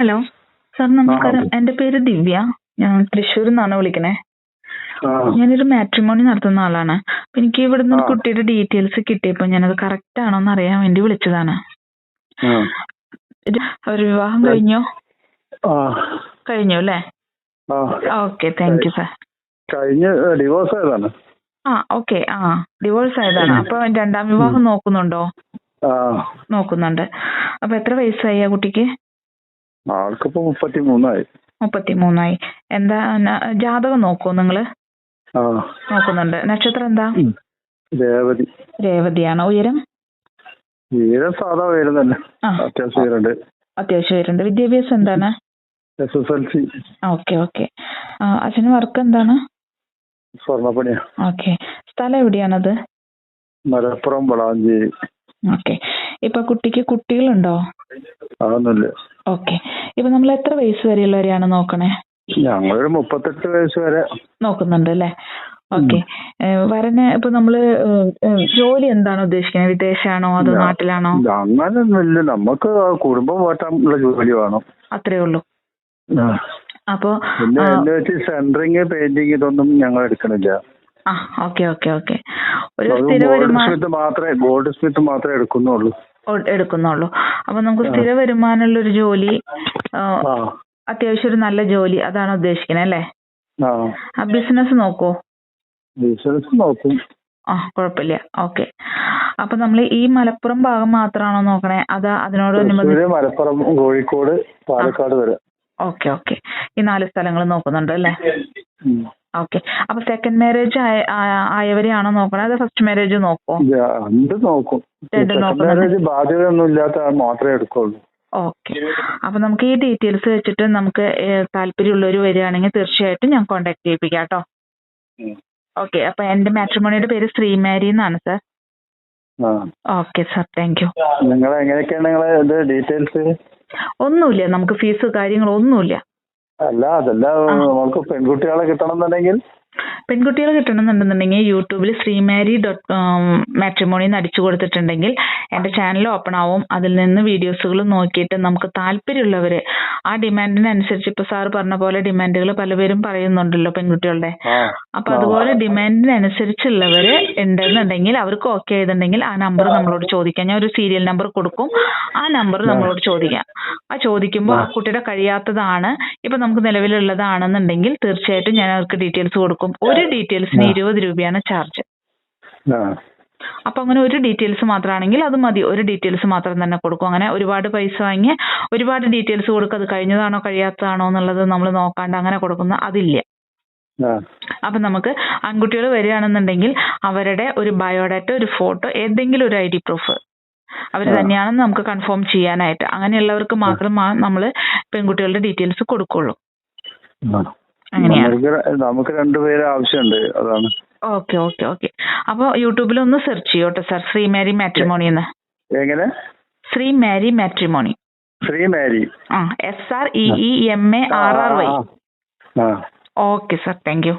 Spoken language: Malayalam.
ഹലോ. സാർ നമസ്കാരം. എന്റെ പേര് ദിവ്യ. ഞാൻ തൃശ്ശൂരിൽ നിന്നാണ് വിളിക്കണേ. ഞാൻ ഞാനൊരു മാട്രിമോണി നടത്തുന്ന ആളാണ്. അപ്പൊ എനിക്ക് ഇവിടുന്ന് ഒരു കുട്ടിയുടെ ഡീറ്റെയിൽസ് കിട്ടിയപ്പോൾ ഞാനത് കറക്റ്റ് ആണോന്ന് അറിയാൻ വേണ്ടി വിളിച്ചതാണ്. അവർ ഒരു- വിവാഹം കഴിഞ്ഞോ? കഴിഞ്ഞു അല്ലേ? ഓക്കെ താങ്ക് യു സാർ കഴിഞ്ഞ ഡിവോഴ്സ് ആയതാണ്. ആ ഓക്കെ ആ ഡിവോഴ്സ് ആയതാണ്. അപ്പൊ രണ്ടാം വിവാഹം നോക്കുന്നുണ്ടോ? നോക്കുന്നുണ്ട്. അപ്പൊ എത്ര വയസ്സായി ആ കുട്ടിക്ക്? ആൾക്കിപ്പോ മുപ്പത്തിമൂന്നായി. മുപ്പത്തിമൂന്നായി. മുപ്പത്തി മൂന്നായി എന്താ ജാതകം നോക്കുമോ നിങ്ങൾ? നോക്കുന്നുണ്ട്. നക്ഷത്രം എന്താ. രേവതി. രേവതിയാണ്? ഉയരം? ഉയരം സാധാ ഉയരം തന്നെ. അത്യാവശ്യം ഉയരണ്ട് അത്യാവശ്യം ഉയരണ്ട് വിദ്യാഭ്യാസം എന്താണ്? S S L C. Okay okay. അച്ഛന് വർക്ക് എന്താണ്? സ്വർണപ്പണിയാ. ഓക്കെ. സ്ഥലം എവിടെയാണത്? മലപ്പുറം വളാഞ്ചേരി. ഓക്കെ. ഇപ്പൊ കുട്ടിക്ക് കുട്ടികളുണ്ടോ? ഓക്കെ. ഇപ്പൊ നമ്മൾ എത്ര വയസ്സ് വരെയുള്ളവരെയാണ് നോക്കണേ? ഞങ്ങളൊരു മുപ്പത്തെട്ട് വയസ്സ് വരെ. നോക്കുന്നുണ്ട് അല്ലേ? ഓക്കെ. വരന് ഇപ്പൊ നമ്മൾ ജോലി എന്താണ് ഉദ്ദേശിക്കുന്നത് വിദേശാണോ അതോ നാട്ടിലാണോ? അങ്ങനൊന്നുമില്ല നമുക്ക് കുടുംബം പോറ്റാനുള്ള ജോലി വേണം. അത്രേ ഉള്ളൂ. അപ്പോ സെന്ററിങ് പെയിന്റിങ് ഇതൊന്നും ഞങ്ങൾ എടുക്കണില്ല. ആ ഓക്കെ ഓക്കെ ഓക്കെ. ഒരു സ്ഥിര ഗോൾഡ് വരുമാനം ഗോൾഡ് സ്മിത്ത് മാത്രമേ എടുക്കുന്നുള്ളൂ. എടുക്കുന്നുള്ളൂ. അപ്പൊ നമുക്ക് സ്ഥിര വരുമാനമുള്ള ഒരു ജോലി ആ അത്യാവശ്യം ഒരു നല്ല ജോലി അതാണ് ഉദ്ദേശിക്കുന്നത് അല്ലേ? ആ. ബിസിനസ് നോക്കൂ. ബിസിനസ് നോക്കും. ആ കുഴപ്പമില്ല. ഓക്കെ. അപ്പൊ നമ്മൾ ഈ മലപ്പുറം ഭാഗം മാത്രമാണോ നോക്കണേ? അതാ അതിനോടനുബന്ധിച്ച് തൃശ്ശൂര് മലപ്പുറം കോഴിക്കോട് പാലക്കാട് വരെ. Okay okay. ഈ നാല് സ്ഥലങ്ങൾ നോക്കുന്നുണ്ട് അല്ലേ. ഓക്കെ അപ്പൊ സെക്കൻഡ് മാരേജ് ആയവരെയാണോ നോക്കണേ? അതോ ഫസ്റ്റ് മാരേജ് നോക്കോ. നോക്കും രണ്ട്. മാരേജ് ബാധ്യതയൊന്നും ഇല്ലാത്ത എടുക്കുള്ളൂ. ഓക്കെ അപ്പൊ നമുക്ക് ഈ ഡീറ്റെയിൽസ് വെച്ചിട്ട് നമുക്ക് താല്പര്യമുള്ളവർ വരികയാണെങ്കിൽ തീർച്ചയായിട്ടും ഞാൻ കോൺടാക്ട് ചെയ്യിപ്പിക്കാം കേട്ടോ. ഓക്കെ അപ്പൊ എന്റെ മാട്രിമോണിയുടെ പേര് ശ്രീമാരി എന്നാണ് sir. Okay sir thank you നിങ്ങൾ എങ്ങനെയൊക്കെയാണ് നിങ്ങളെ ഡീറ്റെയിൽസ് ഒന്നുമില്ല. നമുക്ക് ഫീസ് കാര്യങ്ങൾ ഒന്നുമില്ല അല്ല അതല്ല നമുക്ക് പെൺകുട്ടികളെ കിട്ടണം എന്നുണ്ടെങ്കിൽ പെൺകുട്ടികൾ കിട്ടണമെന്നുണ്ടെന്നുണ്ടെങ്കിൽ യൂട്യൂബിൽ ശ്രീമാരി ഡോട്ട് മാട്രിമോണി എന്ന് അടിച്ചു കൊടുത്തിട്ടുണ്ടെങ്കിൽ എന്റെ ചാനൽ ഓപ്പൺ ആവും. അതിൽ നിന്ന് വീഡിയോസുകൾ നോക്കിയിട്ട് നമുക്ക് താല്പര്യമുള്ളവര് ആ ഡിമാൻഡിനനുസരിച്ച് ഇപ്പൊ സാർ പറഞ്ഞ പോലെ ഡിമാൻഡുകൾ പലവരും പറയുന്നുണ്ടല്ലോ പെൺകുട്ടികളുടെ. അപ്പൊ അതുപോലെ ഡിമാൻഡിനനുസരിച്ചുള്ളവര് ഉണ്ടെന്നുണ്ടെങ്കിൽ അവർക്ക് ഓക്കെ ആയതുണ്ടെങ്കിൽ ആ നമ്പർ നമ്മളോട് ചോദിക്കാം. ഞാൻ ഒരു സീരിയൽ നമ്പർ കൊടുക്കും. ആ നമ്പർ നമ്മളോട് ചോദിക്കാം. ആ ചോദിക്കുമ്പോൾ ആ. കുട്ടിയുടെ കഴിയാത്തതാണ് ഇപ്പൊ നമുക്ക് നിലവിലുള്ളതാണെന്നുണ്ടെങ്കിൽ തീർച്ചയായിട്ടും ഞാൻ അവർക്ക് ഡീറ്റെയിൽസ് കൊടുക്കും. ഒരു ഡീറ്റെയിൽസിന് ഇരുപത് രൂപയാണ് ചാർജ് അപ്പൊ അങ്ങനെ ഒരു ഡീറ്റെയിൽസ് മാത്രമാണെങ്കിൽ അത് മതി. ഒരു ഡീറ്റെയിൽസ് മാത്രം തന്നെ കൊടുക്കും. അങ്ങനെ ഒരുപാട് പൈസ വാങ്ങി ഒരുപാട് ഡീറ്റെയിൽസ് കൊടുക്കും. അത് കഴിഞ്ഞതാണോ കഴിയാത്തതാണോ എന്നുള്ളത് നമ്മൾ നോക്കാണ്ട് അങ്ങനെ കൊടുക്കുന്ന അതില്ല. അപ്പൊ നമുക്ക് ആൺകുട്ടികൾ വരികയാണെന്നുണ്ടെങ്കിൽ അവരുടെ ഒരു ബയോഡാറ്റ ഒരു ഫോട്ടോ ഏതെങ്കിലും ഒരു ഐ ഡി പ്രൂഫ് അവർ. തന്നെയാണെന്ന് നമുക്ക് കൺഫേം ചെയ്യാനായിട്ട്. അങ്ങനെയുള്ളവർക്ക് മാത്രം നമ്മൾ പെൺകുട്ടികളുടെ ഡീറ്റെയിൽസ് കൊടുക്കുള്ളൂ. അങ്ങനെയാണ് നമുക്ക് നമുക്ക് രണ്ടുപേരെ ആവശ്യമുണ്ട് അതാണ്. Okay okay okay. അപ്പോൾ യൂട്യൂബിൽ ഒന്ന് സെർച്ച് ചെയ്യോട്ടെ സാർ ശ്രീ മാരി മാട്രിമോണി എന്ന്. എങ്ങനെ? ശ്രീ മാരി മാട്രിമോണി. ശ്രീ മാരി. ആ S R E E M A R R Y okay sir thank you.